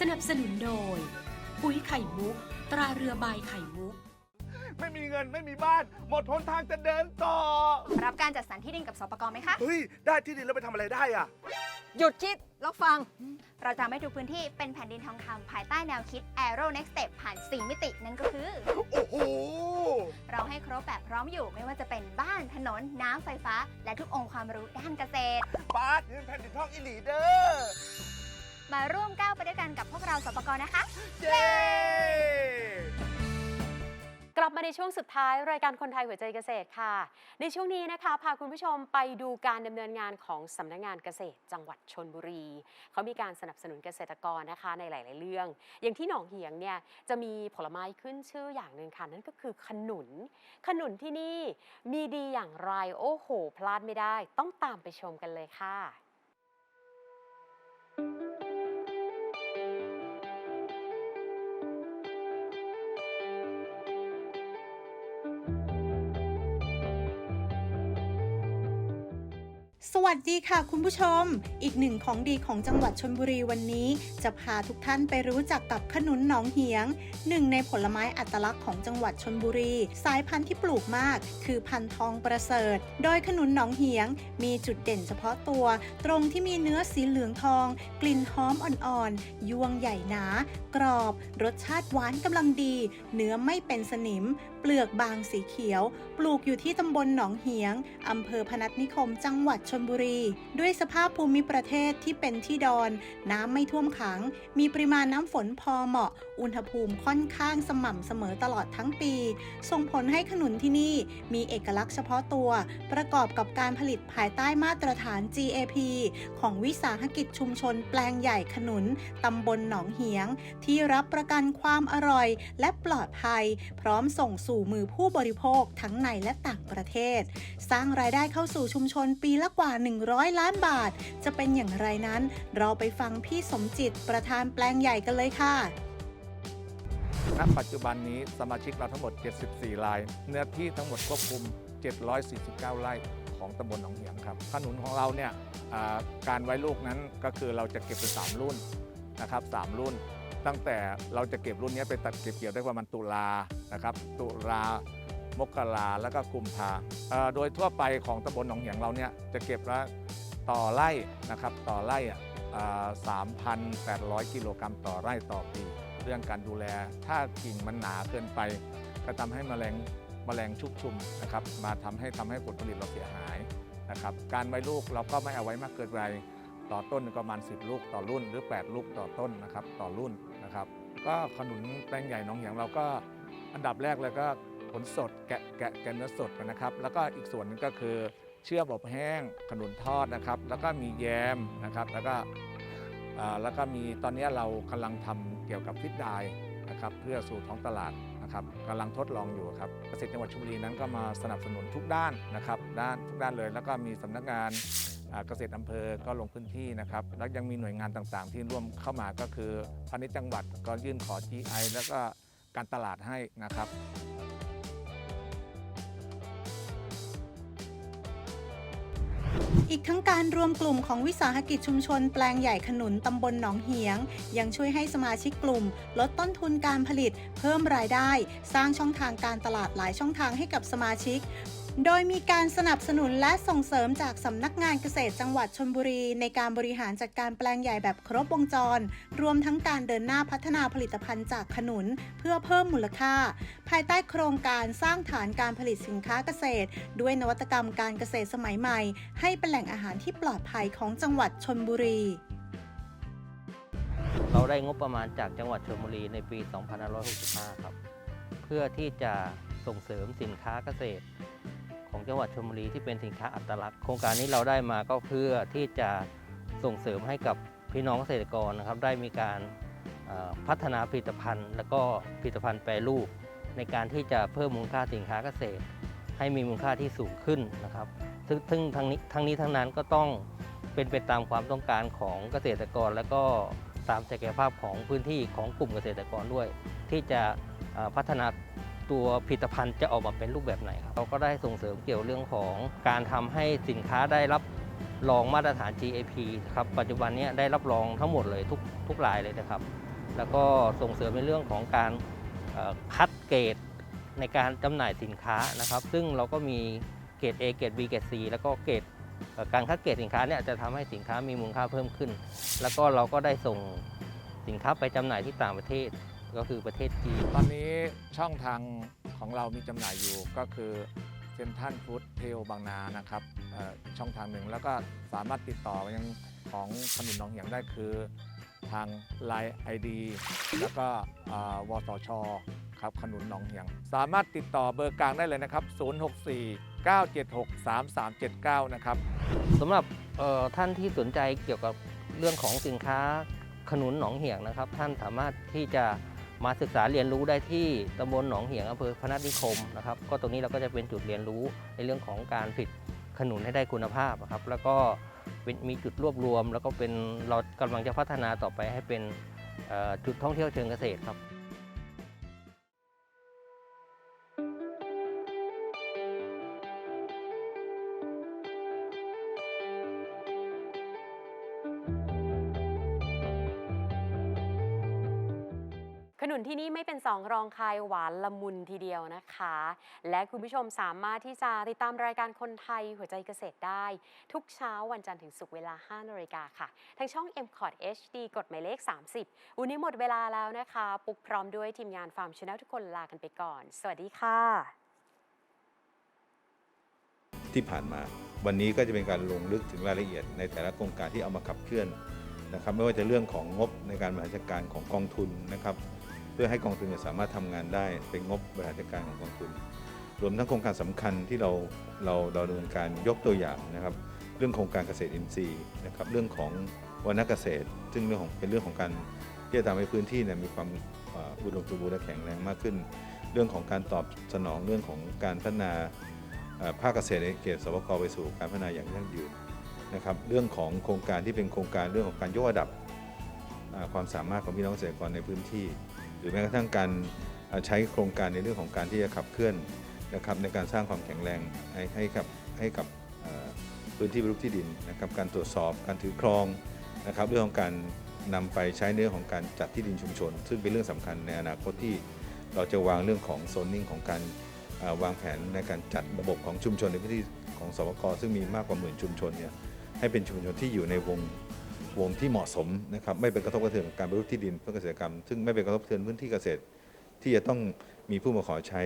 สนับสนุนโดย ปุ๋ยไข่มุก ตราเรือใบไข่มุก ไม่มีเงินไม่มีบ้าน หมดหนทางจะเดินต่อ รับการจัดสรรที่ดินกับสปกไหมคะ เฮ้ย ได้ที่ดินแล้วไปทำอะไรได้อะ หยุดคิดแล้วฟัง เราจะไม่ทุกพื้นที่เป็นแผ่นดินทองคำภายใต้แนวคิด Aero Next Step ผ่าน 4 มิตินั่นก็คือ โอ้โห เราให้ครบแบบพร้อมอยู่ไม่ว่าจะเป็นบ้านถนน น้ำไฟฟ้า และทุกองค์ความรู้ด้านเกษตร ปาดยืนแผ่นดินทองอิหลีเด้อ มาร่วมก้าวไปด้วยกันกับพวกเราสปกนะคะ เย้กลับมาในช่วงสุดท้ายรายการคนไทยหัวใจเกษตรค่ะ ในช่วงนี้นะคะ พาคุณผู้ชมไปดูการดำเนินงานของสำนักงานเกษตร จังหวัดชนบุรี เขามีการสนับสนุนเกษตรกรนะคะในหลาย ๆ เรื่อง อย่างที่หนองเหียงเนี่ยจะมีผลไม้ขึ้นชื่ออย่างหนึ่งค่ะนั่นก็คือขนุน ขนุนที่นี่มีดีอย่างไรโอ้โห พลาดไม่ได้ ต้องตามไปชมกันเลยค่ะ สวัสดีค่ะคุณผู้ชม อีกหนึ่งของดีของจังหวัดชนบุรีวันนี้ จะพาทุกท่านไปรู้จักกับขนุนหนองเหียง หนึ่งในผลไม้อัตลักษณ์ของจังหวัดชนบุรี สายพันธุ์ที่ปลูกมาก คือพันธุ์ทองประเสริฐ โดยขนุนหนองเหียง มีจุดเด่นเฉพาะตัว ตรงที่มีเนื้อสีเหลืองทอง กลิ่นหอมอ่อนๆยวงใหญ่หนา กรอบ รสชาติหวานกำลังดี เนื้อไม่เป็นสนิม เปลือกบางสีเขียว ปลูกอยู่ที่ตำบลหนองเหียงอำเภอพนัสนิคม จังหวัดชนบุรี ด้วยสภาพภูมิประเทศที่เป็นที่ดอน น้ำไม่ท่วมขัง มีปริมาณน้ำฝนพอเหมาะ อุณหภูมิค่อนข้างสม่ำเสมอตลอดทั้งปี ส่งผลให้ขนุนที่นี่มีเอกลักษณ์เฉพาะตัว ประกอบกับการผลิตภายใต้มาตรฐาน GAP ของวิสาหกิจชุมชนแปลงใหญ่ขนุนตำบลหนองเหียง ที่รับประกันความอร่อยและปลอดภัย พร้อมส่งสู่มือผู้บริโภคทั้งในและต่างประเทศ สร้างรายได้เข้าสู่ชุมชนปีละกว่า่า 100 ล้านบาท จะเป็นอย่างไรนั้น เราไปฟังพี่สมจิตประธานแปลงใหญ่กันเลยค่ะณปัจจุบันนี้สมาชิกเราทั้งหมด 74ราย เนื้อที่ทั้งหมดควบคุม 749 ไร่ของตำบลหนองเหียงครับขนุนของเราเนี่ยการไว้ลูกนั้นก็คือเราจะเก็บเป็น3รุ่นนะครับ3รุ่น ตั้งแต่เราจะเก็บรุ่นนี้ไปตัดเก็บเกี่ยวได้ประมาณตุลานะครับ ตุลา มกราแล้วก็กุมภาโดยทั่วไปของตำบลหนองเหียงเราเนี่ยจะเก็บละต่อไร่นะครับต่อไร่3,800 กิโลกรัมต่อไร่ต่อปี เรื่องการดูแล ถ้ากิ่งมันหนาเกินไป ก็ทำให้แมลงแมลงชุกชุมนะครับ มาทำให้ทำให้ผลผลิตเราเสียหายนะครับ การไว้ลูกเราก็ไม่เอาไว้มากเกินไปต่อต้นประมาณ 10 ลูกต่อรุ่น หรือ 8 ลูกต่อต้นนะครับต่อรุ่นนะครับ ก็ขนุนแปลงใหญ่หน้องเหียงเราก็อันดับแรกเลยก็ ผลสดแกะแกะแกะเนื้อสดนะครับ แล้วก็อีกส่วนหนึงก็คือเชื่อมอบแห้งขนุนทอดนะครับ แล้วก็มีแยมนะครับ แล้วก็แล้วก็มีตอนนี้เรากำลังทำเกี่ยวกับฟิตไดนะครับเพื่อสู่ท้องตลาดนะครับกำลังทดลองอยู่ครับเกษตรจังหวัดชลบุรีนั้นก็มาสนับสนุนทุกด้านนะครับ ด้านทุกด้านเลย แล้วก็มีสำนักงานเกษตรอำเภอก็ลงพื้นที่นะครับ แล้วยังมีหน่วยงานต่างๆ ที่ร่วมเข้ามาก็คือพาณิชย์จังหวัดก็ยื่นขอ GI แล้วก็การตลาดให้นะครับ อีกทั้งการรวมกลุ่มของวิสาหกิจชุมชนแปลงใหญ่ขนุนตำบลหนองเหียง ยังช่วยให้สมาชิกกลุ่ม ลดต้นทุนการผลิต เพิ่มรายได้ สร้างช่องทางการตลาดหลายช่องทางให้กับสมาชิก โดยมีการสนับสนุนและส่งเสริมจากสำนักงานเกษตรจังหวัดชลบุรี ในการบริหารจัดการแปลงใหญ่แบบครบวงจร รวมทั้งการเดินหน้าพัฒนาผลิตภัณฑ์จากขนุน เพื่อเพิ่มมูลค่า ภายใต้โครงการสร้างฐานการผลิตสินค้าเกษตร ด้วยนวัตกรรมการเกษตรสมัยใหม่ ให้เป็นแหล่งอาหารที่ปลอดภัยของจังหวัดชนบุรีเราได้งบประมาณจากจังหวัดชลบุรีในปี 2565 ครับ เพื่อที่จะส่งเสริมสินค้าเกษตร ของจังหวัดชลบุรีที่เป็นสินค้าอัตลักษณ์โครงการนี้เราได้มาก็เพื่อที่จะส่งเสริมให้กับพี่น้องเกษตรกรนะครับ ได้มีการพัฒนาผลิตภัณฑ์ และก็ผลิตภัณฑ์แปรรูป ในการที่จะเพิ่มมูลค่าสินค้าเกษตร ให้มีมูลค่าที่สูงขึ้นนะครับ ซึ่งทั้งนี้ทั้งนี้ทั้งนั้นก็ต้องเป็นไปตามความต้องการของเกษตรกร และก็ตามศักยภาพของพื้นที่ของกลุ่มเกษตรกรด้วย ที่จะพัฒนา ตัวผลิตภัณฑ์จะออกมาเป็นรูปแบบไหนครับ เราก็ได้ส่งเสริมเกี่ยวเรื่องของการทำให้สินค้าได้รับรองมาตรฐาน GAP ครับปัจจุบันนี้ได้รับรองทั้งหมดเลยทุกทุกรายเลยนะครับ แล้วก็ส่งเสริมในเรื่องของการคัดเกรดในการจำหน่ายสินค้านะครับ ซึ่งเราก็มีเกรด A เกรด B เกรด C แล้วก็เกรดการคัดเกรดสินค้าเนี่ยจะทำให้สินค้ามีมูลค่าเพิ่มขึ้น แล้วก็เราก็ได้ส่งสินค้าไปจำหน่ายที่ต่างประเทศ ก็คือประเทศจีนตอนนี้ช่องทางของเรามีจำหน่ายอยู่ก็คือเซ็นทรัลฟู้ดเทลบางนานะครับเอ่อช่องทางหนึ่งแล้วก็สามารถติดต่อไปยังของขนุนหน้องเหียงได้คือทาง Line ID แล้วก็เอ่อวสชครับขนุนหนองเหียง สามารถติดต่อเบอร์กลางได้เลยนะครับ 064 976 3379 นะครับสำหรับเอ่อท่านที่สนใจเกี่ยวกับเรื่องของสินค้าขนุนหนองเหียงนะครับ ท่านสามารถที่จะ มาศึกษาเรียนรู้ได้ที่ตำบลหนองเหียงอำเภอพนัสนิคมนะครับก็ตรงนี้เราก็จะเป็นจุดเรียนรู้ในเรื่องของการผลิตขนุนให้ได้คุณภาพครับแล้วก็มีจุดรวบรวม แล้วก็เป็นเรากำลังจะพัฒนาต่อไปให้เป็นจุดท่องเที่ยวเชิงเกษตรครับ นุนที่นี่ไม่เป็นสองรองใครหวานละมุนทีเดียวนะคะ และคุณผู้ชมสามารถที่จะติดตามรายการคนไทยหัวใจเกษตรได้ ทุกเช้าวันจันทร์ถึงศุกร์เวลา5นาฬิกาค่ะ ทางช่อง m c o t HD กดหมายเลข 30 วันนี้หมดเวลาแล้วนะคะ ปุกพร้อมด้วยทีมงานฟาร์มช n แนลทุกคนลากันไปก่อน สวัสดีค่ะ ที่ผ่านมา วันนี้ก็จะเป็นการลงลึกถึงรายละเอียดในแต่ละโครงการที่เอามาขับเคลื่อนนะครับไม่ว่าจะเรื่องของงบในการบริหารจัดการของกองทุนนะครับ เพื่อให้กองทุนสามารถทำงานได้เป็นงบบริหารจัดการของกองทุน รวมทั้งโครงการสำคัญที่เราเราดำเนินการยกตัวอย่างนะครับ เรื่องโครงการเกษตรอินทรีย์นะครับเรื่องของวนเกษตร ซึ่งเรื่องของเป็นเรื่องของการที่จะทำให้พื้นที่เนี่ยมีความอุดมสมบูรณ์และแข็งแรงมากขึ้น เรื่องของการตอบสนองเรื่องของการพัฒนาภาคเกษตรในเขตสปกไปสู่การพัฒนาอย่างยั่งยืนนะครับเรื่องของโครงการที่เป็นโครงการเรื่องของการยกระดับความสามารถของพี่น้องเกษตรกรในพื้นที่ รือแม้กระทั่งการใช้โครงการในเรื่องของการที่จะขับเคลื่อนนะครับในการสร้างความแข็งแรงให้ให้กับให้กับพื้นที่บรรลุที่ดินนะครับการตรวจสอบการถือครองนะครับเรื่องของการนำไปใช้ในเรื่องของการจัดที่ดินชุมชน ซึ่งเป็นเรื่องสำคัญในอนาคตที่เราจะวางเรื่องของโซนนิ่งของการวางแผนในการจัดระบบของชุมชนในพื้นที่ของสวกซึ่งมีมากกว่าหมื่นชุมชนเนี่ยให้เป็นชุมชนที่อยู่ในวง วงที่เหมาะสมนะครับไม่เป็นกระทบกระเทือนกับการบรรลุที่ดินเพื่อเกษตรกรรม ซึ่งไม่เป็นกระทบกระเทือนพื้นที่เกษตร ที่จะต้องมีผู้มาขอใช้